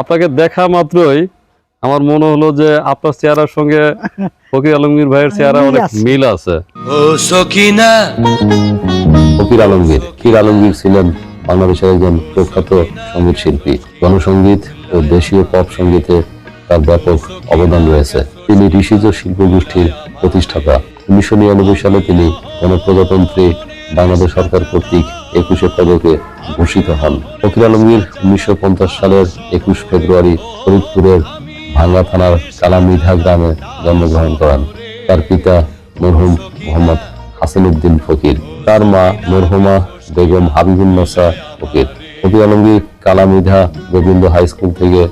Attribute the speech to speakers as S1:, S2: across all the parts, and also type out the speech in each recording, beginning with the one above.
S1: আপনাকে দেখা মাত্রই আমার মনে হলো যে আপনার চেহারার সঙ্গে ফকির আলমগীর ভাইয়ের চেহারা
S2: মিল
S1: অনেক
S2: আছে।
S1: মিল আছে।
S3: ও সখিনা
S4: ফকির আলমগীর ফকির আলমগীর ছিলেন বাংলাদেশের একজন প্রখ্যাত সংগীত শিল্পী গণসঙ্গীত ও দেশীয় পপ সঙ্গীতে তার ব্যাপক অবদান রয়েছে। তিনি ঋষিজ শিল্প গোষ্ঠীর প্রতিষ্ঠাতা। উনিশশো নিরানব্বই সালে তিনি গণপ্রজাতন্ত্রী বাংলাদেশ সরকার কর্তৃক একুশে পদকে ভূষিত হন। ফকির আলমগীর উনিশশো পঞ্চাশ সালের একুশ ফেব্রুয়ারি ফরিদপুরের ভাঙ্গা থানার কালামৃধা গ্রামে জন্মগ্রহণ করেন। তার পিতা মরহুম মোহাম্মদ হাসান উদ্দিন ফকির। তার মা মরহুমা বেগম হাবিবুন্নসা ফকির। ফকির আলমগীর কালামিধা গোবিন্দ হাই স্কুল থেকে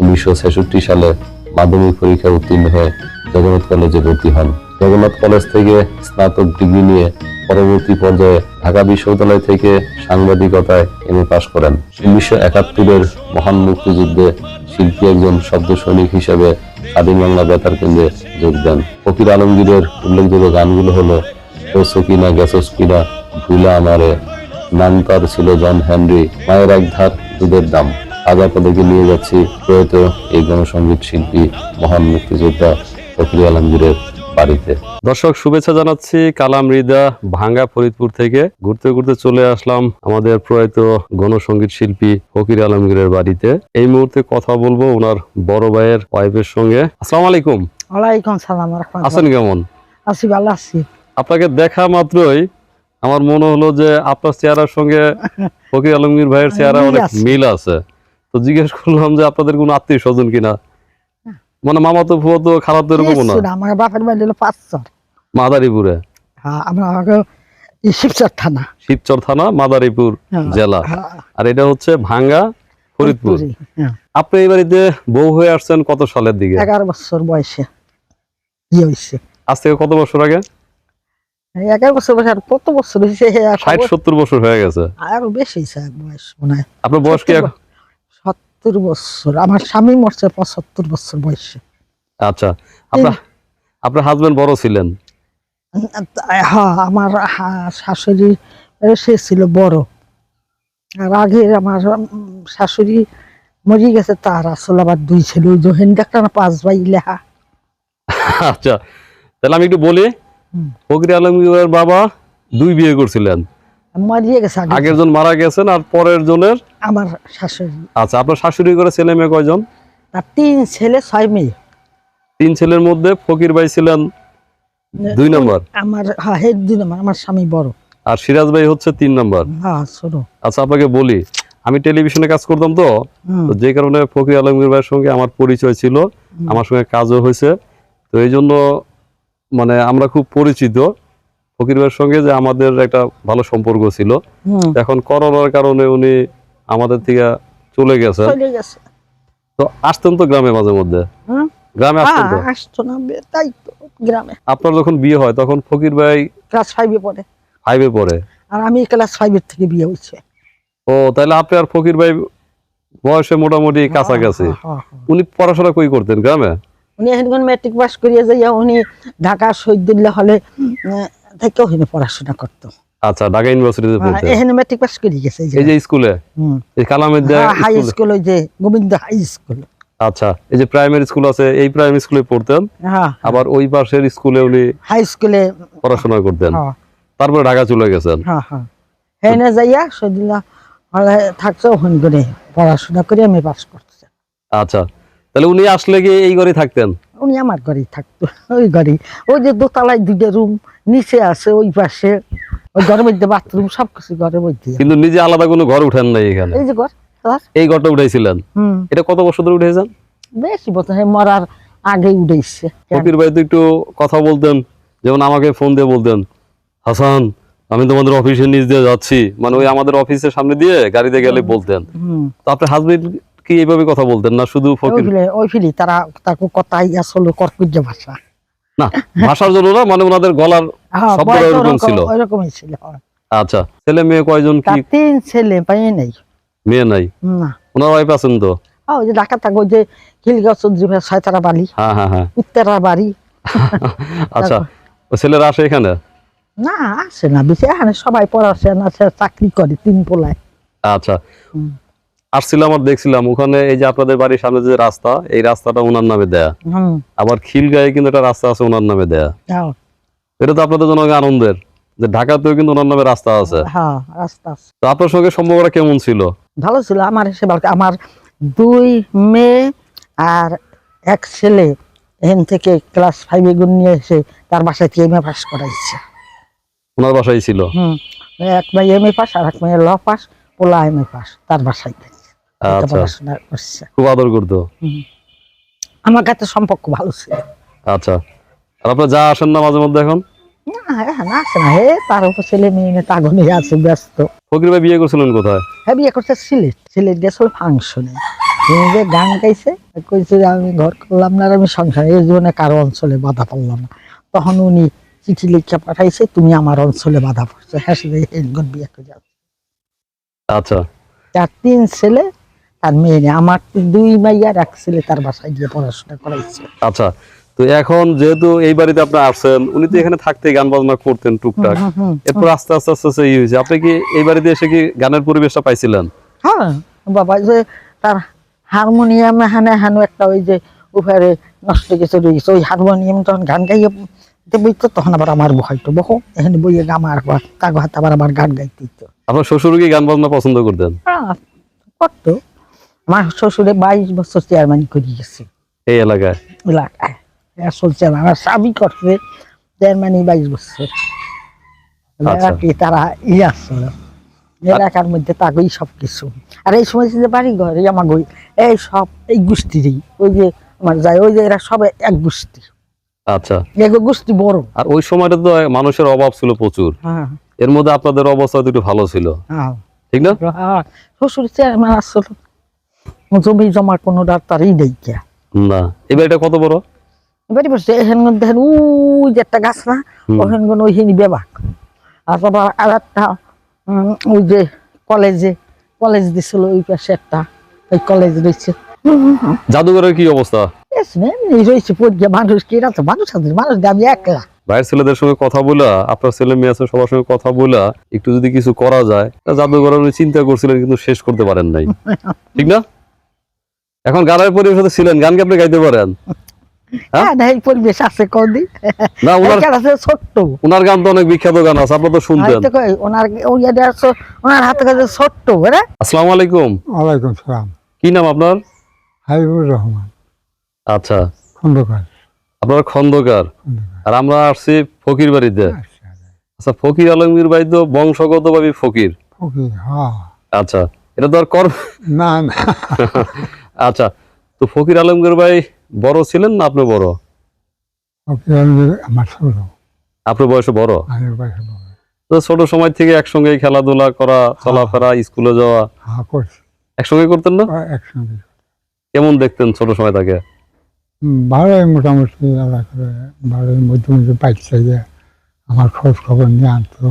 S4: উনিশশো ছেষট্টি সালে মাধ্যমিক পরীক্ষায় উত্তীর্ণ হয়ে জগন্নাথ কলেজে ভর্তি হন। জগন্নাথ কলেজ থেকে স্নাতক ডিগ্রি নিয়ে পরবর্তী পর্যায়ে ঢাকা বিশ্ববিদ্যালয় থেকে সাংবাদিকতায় এম এ পাশ করেন। উনিশশো একাত্তরের মহান মুক্তিযুদ্ধে শিল্পী একজন শব্দ সৈনিক হিসেবে স্বাধীন বাংলা বেতার কেন্দ্রে যোগ দেন। ফকির আলমগীরের উল্লেখযোগ্য গানগুলো হলো ও সকিনা গেছস কিনা ভুলা আমারে। নাম তার ছিল জন হেনরি, মায়ের এক ধার দুধের দাম। আজা পদকে নিয়ে যাচ্ছি প্রয়াত এই গণসঙ্গীত শিল্পী, মহান মুক্তিযোদ্ধা ফকির আলমগীরের বাড়িতে।
S1: দর্শক শুভেচ্ছা জানাচ্ছি কালাম রিদা ভাঙ্গা ফরিদপুর থেকে। ঘুরতে ঘুরতে চলে আসলাম আমাদের প্রয়াত গণসঙ্গীত শিল্পী ফকির আলমগীরের বাড়িতে। এই মুহূর্তে কথা বলব ওনার বড় ভাইয়ের ওয়াইফের সঙ্গে। আসসালামু আলাইকুম।
S2: ওয়ালাইকুম সালাম
S1: আছেন কেমন?
S2: আছি ভালো আছি।
S1: আপনাকে দেখা মাত্রই আমার মনে হলো যে আপনার চেহারার সঙ্গে ফকির আলমগীর ভাইয়ের চেহারা অনেক মিল আছে। তো জিজ্ঞেস করলাম যে আপনাদের কোনো আত্মীয় স্বজন কিনা? মানে মামা তো ফুয়া তো খারাপ তো এরকম না?
S2: আমার বাপের বাড়ি হলো পাঁচচর।
S1: মাদারীপুরে?
S2: হ্যাঁ আমরা শিবচর থানা।
S1: শিবচর থানা মাদারীপুর
S2: হ্যাঁ,
S1: জেলা।
S2: হ্যাঁ,
S1: আর এটা হচ্ছে ভাঙ্গা ফরিদপুর।
S2: হ্যাঁ।
S1: আপনি এই বাড়িতে বউ হয়ে আসছেন কত সালের দিকে?
S2: এগারো বছর বয়সে। বিয়ে হয়েছে।
S1: আজ থেকে কত বছর আগে?
S2: এগারো বছর বয়সে আর কত বছর হয়েছে?
S1: ষাট সত্তর বছর হয়ে গেছে।
S2: আরও বেশি হয়েছে বয়স মনে হয়।
S1: আপনার বয়স কি
S2: সত্তর বছর। আমার স্বামী মরছে পঁচাত্তর বছর বয়সে।
S1: আচ্ছা আপনার আপনার হাজবেন্ড বড় ছিলেন?
S2: হ্যাঁ আমার শাশুড়ি সে ছিল বড়। আর আগের আমার শাশুড়ি মরে গেছে তার আসলে আবার দুই ছিল ওই জহিন ডাক্তার না পাঁচ ভাই লেহা
S1: আচ্ছা তাহলে আমি একটু বলি। ফকির আলমগীরের বাবা দুই বিয়ে করছিলেন।
S2: মরিয়ে গেছে
S1: আগের জন মারা গেছেন আর পরের জনের?
S2: আমার শাশুড়ি।
S1: আচ্ছা আপনার শাশুড়ি করে ছেলে মেয়ে কয়জন?
S2: তার তিন ছেলে ছয় মেয়ে।
S1: তিন ছেলের মধ্যে ফকির ভাই ছিলেন দুই নম্বর?
S2: আমার হ্যাঁ হেড দুই নম্বর আমার স্বামী বড়।
S1: আর সিরাজ ভাই হচ্ছে তিন নম্বর?
S2: হ্যাঁ ছোটো।
S1: আচ্ছা আপনাকে বলি আমি টেলিভিশনে কাজ করতাম তো তো যে কারণে ফকির আলমগীর ভাইয়ের সঙ্গে আমার পরিচয় ছিল আমার সঙ্গে কাজও হয়েছে তো এই জন্য মানে আমরা খুব পরিচিত। ফকির ভাইয়ের সঙ্গে যে আমাদের একটা ভালো সম্পর্ক ছিল। এখন করোনার কারণে উনি আমাদের থেকে চলে
S2: গেছে।
S1: তো আসতেন তো গ্রামে মাঝে মধ্যে? গ্রামে আসতেন তো?
S2: হ্যাঁ, আসতো না তাই তো গ্রামে।
S1: আপনার যখন বিয়ে হয় তখন ফকির ভাই
S2: ক্লাস পড়ে।
S1: পড়ে?
S2: আর আমি ক্লাস ফাইভের থেকে বিয়ে হয়েছে।
S1: ও তাহলে আপনি আর ফকির ভাই বয়সে মোটামুটি কাছাকাছি।
S2: হ্যাঁ, হ্যাঁ, হ্যাঁ।
S1: উনি পড়াশোনা কই করতেন গ্রামে?
S2: উনি এখন মেট্রিক পাস করিয়ে যাইয়া উনি ঢাকা শহীদুল্লাহ হলে থেকে ওখানে পড়াশোনা করতো।
S1: আচ্ছা ঢাকা ইউনিভার্সিটিতে পড়তেন
S2: এখানে মেট্রিক পাস করে গেছে এই যে।
S1: স্কুলে?
S2: হুম।
S1: এই কালামের
S2: হ্যাঁ, হাই
S1: স্কুল?
S2: ওই যে গোবিন্দ হাই স্কুল
S1: আচ্ছা এই যে প্রাইমারি স্কুল আছে এই প্রাইমারি স্কুলে পড়তেন?
S2: হ্যাঁ।
S1: আবার ওই পাশের স্কুলে উনি
S2: হাই স্কুলে
S1: পড়াশোনা করতেন?
S2: হ্যাঁ।
S1: তারপরে ঢাকা চলে গেছেন?
S2: হ্যাঁ হ্যাঁ। হেনে যাইয়া শহীদুল্লাহ হলে থাকছে ওখানে করে পড়াশোনা করে আমি পাস করতে
S1: আচ্ছা তাহলে উনি আসলে কি এই ঘরে থাকতেন?
S2: উনি আমার ঘরেই থাকতো ওই ঘরে ওই যে দোতলায় দুইটা রুম নিচে আছে ওই পাশে। ওই ঘরের মধ্যে বাথরুম সবকিছু ঘরের মধ্যে।
S1: কিন্তু নিজে আলাদা কোনো ঘর উঠেন নাই এখানে?
S2: এই যে ঘর
S1: এই ঘরটা উঠাইছিলেন? এটা কত বছর ধরে উঠেছেন
S2: বেশি বছর মরার আগে উঠেছে
S1: ফকির ভাই তো একটু কথা বলতেন যেমন আমাকে ফোন দিয়ে বলতেন হাসান আমি তোমাদের অফিসে নিচ দিয়ে যাচ্ছি। মানে ওই আমাদের অফিসের সামনে দিয়ে গাড়িতে গেলে বলতেন। তো আপনার হাজবেন্ড কি এইভাবে কথা বলতেন না শুধু ফকির?
S2: ওই ফিলি তারা তাকে কথাই আসলে কর্কর্য ভাষা।
S1: না ভাষার জন্য না মানে ওনাদের গলার
S2: হ্যাঁ
S1: ওরকম
S2: ওরকম-
S1: ছিল।
S2: ওরকমই ছিল।
S1: আচ্ছা ছেলে মেয়ে কয়জন কি?
S2: তিন ছেলে নেই।
S1: মেয়ে নাই?
S2: না।
S1: ওনার ওয়াইফ আছেন তো?
S2: ওই যে ঢাকা থাকে যে খিলগাঁও চৌধুরী ছয়তারা বাড়ি।
S1: হ্যাঁ হ্যাঁ হ্যাঁ।
S2: উত্তরা বাড়ি।
S1: আচ্ছা ও ছেলেরা আসে এখানে?
S2: না আসে না বেশি এখানে সবাই পড়াশোনা চাকরি করে তিন পোলায়।
S1: আচ্ছা। আসছিলাম আর দেখছিলাম ওখানে এই যে আপনাদের বাড়ির সামনে যে রাস্তা এই রাস্তাটা ওনার নামে দেয়া। আবার খিলগায়ে কিন্তু একটা রাস্তা আছে ওনার নামে দেয়া। এটা তো আপনাদের জন্য আনন্দের যে ঢাকাতেও কিন্তু ওনার নামে রাস্তা আছে।
S2: হ্যাঁ রাস্তা আছে।
S1: তো আপনার সঙ্গে সম্পর্কটা কেমন ছিল?
S2: ভালো ছিল। আমার আমার দুই মেয়ে আর এক ছেলে এখান থেকে ক্লাস ফাইভে গুণ নিয়ে এসে তার বাসায় থেকে এম এ পাস করাইছে।
S1: ওনার বাসায় ছিল?
S2: হুম। এক মেয়ে এম এ পাস আর এক মেয়ে ল পাস পোলা এম এ পাস তার বাসায়। থেকে পড়াশোনা করছে।
S1: খুব আদর করতো?
S2: আমার কাছে সম্পর্ক ভালো ছিল।
S1: আচ্ছা। আর আপনার যা আসেন না মাঝে মধ্যে এখন?
S2: না না। হে তার উপর ছেলে মেয়ে আছে ব্যস্ত।
S1: ফকির ভাই বিয়ে করছিলেন কোথায়?
S2: হ্যাঁ বিয়ে করছে সিলেট। সিলেট গেছিল ফাংশনে। যে গান গাইছে কইছে যে আমি ঘর করলাম না আর আমি সংসার। এই জীবনে কারও অঞ্চলে বাধা পড়লাম না। তখন উনি চিঠি লিখে পাঠাইছে তুমি আমার অঞ্চলে বাধা পড়ছো। হ্যাঁ সে বিয়ে করে যাও
S1: আচ্ছা।
S2: তার তিন ছেলে তার মেয়ে নেই। আমার দুই মাইয়ার এক ছেলে তার বাসায় গিয়ে পড়াশোনা করাইছে।
S1: আচ্ছা তো এখন যেহেতু এই বাড়িতে আপনি আসছেন উনি তো এখানে থাকতে গান বাজনা করতেন টুকটাক। এরপর আস্তে আস্তে আস্তে আস্তে ই হয়েছে। আপনি কি এই বাড়িতে এসে কি গানের পরিবেশটা পাইছিলেন?
S2: হ্যাঁ বাবা যে তার হারমোনিয়াম হানে হানু একটা ওই যে উপরে নষ্ট কিছু রয়েছে ওই হারমোনিয়াম তখন গান গাইয়ে বইতো তখন আবার আমার বহাইতো বহু এখানে বইয়ে আমার কাগো হাতে আবার আমার গান গাইতে
S1: আপনার শ্বশুর কি গান বাজনা পছন্দ করতেন?
S2: হ্যাঁ, করতো। আমার শ্বশুরে বাইশ বছর চেয়ারম্যান করে গেছে।
S1: এই এলাকায়?
S2: এলাকায়। আসল চেয়ারম্যান আমার স্বামী করছে চেয়ারম্যানই বাইশ বছর।
S1: আচ্ছা।
S2: এলাকায় তারা ই আসছিল এলাকার মধ্যে তাকেই সব কিছু আর এই সময় যে বাড়ি ঘর আমার এই সব এই গোষ্ঠীরই ওই যে আমার যায় ওই যে এরা সব এক গোষ্ঠী।
S1: আচ্ছা।
S2: এগো গোষ্ঠী বড়।
S1: আর ওই সময়টা তো মানুষের অভাব ছিল প্রচুর।
S2: হ্যাঁ।
S1: এর মধ্যে আপনাদের অবস্থা একটু ভালো ছিল।
S2: হ্যাঁ।
S1: ঠিক না?
S2: হ্যাঁ, শ্বশুর চেয়ারম্যান আসছিল জমি জমা কোনো ডাক্তারই নেই
S1: না এবার এটা কত বড়?
S2: এবারে বসে এখান দেখেন ওই যে একটা গাছ না। ওখান ওইখানে বেবাক। আর আর একটা ওই যে কলেজে কলেজ দিছিল ওই পাশে একটা ওই কলেজ রয়েছে।
S1: জাদুঘরের কি অবস্থা?
S2: রয়েছে মানুষ কি তো মানুষ আছে মানুষ দিয়ে আমি একলা।
S1: ভাইয়ের ছেলেদের সঙ্গে কথা বলা আপনার ছেলে মেয়ে আছে সবার সঙ্গে কথা বলা একটু যদি কিছু করা যায় তা উনি চিন্তা করছিলেন কিন্তু শেষ করতে পারেন নাই। ঠিক না? এখন গানের পরিবেশে ছিলেন গান কি আপনি গাইতে পারেন? হ্যাঁ?
S2: হ্যাঁ না, এই পরিবেশ আছে কদি
S1: না ওনার
S2: ছোট্ট।
S1: ওনার গান তো অনেক বিখ্যাত গান আছে আপনার তো শুনতেন।
S2: ওনার ওই এটা আছে, ওনার হাতে কাছে ছোট্ট হ্যাঁ
S1: আসসালামু আলাইকুম।
S3: ওয়ালাইকুম সালাম।
S1: কি নাম আপনার?
S3: হাবিবুর রহমান।
S1: আচ্ছা।
S3: খন্দকার।
S1: আপনার খন্দকার।
S3: খন্দকার।
S1: আর আমরা আসছি ফকির বাড়িতে।
S3: আচ্ছা
S1: আচ্ছা। ফকির আলমগীর বাড়ি তো বংশগত ভাবে ফকির।
S3: ফকির হ্যাঁ।
S1: আচ্ছা এটা তো আর কর
S3: না না।
S1: আচ্ছা তো ফকির আলমগীর ভাই বড় ছিলেন না আপনি বড়?
S3: ফকির আলমের আমার ছোট।
S1: আপনার বয়সে বড়। তো ছোট সময় থেকে একসঙ্গে খেলাধুলা করা চলাফেরা স্কুলে যাওয়া?
S3: হ্যাঁ
S1: একসঙ্গে করতেন না?
S3: একসঙ্গে।
S1: কেমন দেখতেন ছোট সময় তাকে?
S3: ভালোই মোটামুটি ভালোই মধ্যে মধ্যে বাইক চাইলে আমার খোঁজ খবর নিয়ে আনতো।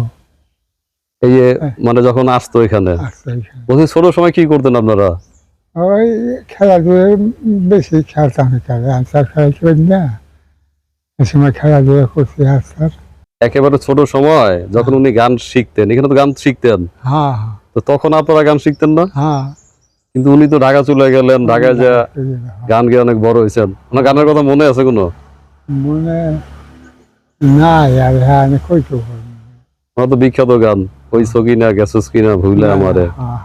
S1: এই
S3: হ্যাঁ।
S1: মানে যখন আসতো এখানে
S3: আসতো এখানে।
S1: ছোট সময় কি করতেন আপনারা?
S3: ওই খেলাধুলা বেশি খেলতাম খেলে আনসার খেলাতে পারি না? এ সময় খেলাধুলা করছি আনসার
S1: একেবারে ছোট সময় যখন উনি গান শিখতেন এখানে তো গান শিখতেন।
S3: হ্যাঁ হ্যাঁ।
S1: তো তখন আপনারা গান শিখতেন না?
S3: হ্যাঁ।
S1: কিন্তু উনি তো ঢাকা চলে গেলেন ঢাকায় যে
S3: হ্যাঁ।
S1: গান গিয়ে অনেক বড় হয়েছেন। ওনার গানের কথা মনে আছে কোনো?
S3: মনে না আর হ্যাঁ আমি কইতে
S1: ওনার তো বিখ্যাত গান ওই সকিনা গেছস কিনা ভুলে আমারে।
S3: হ্যাঁ।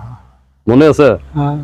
S1: মনে আছে?
S3: হ্যাঁ।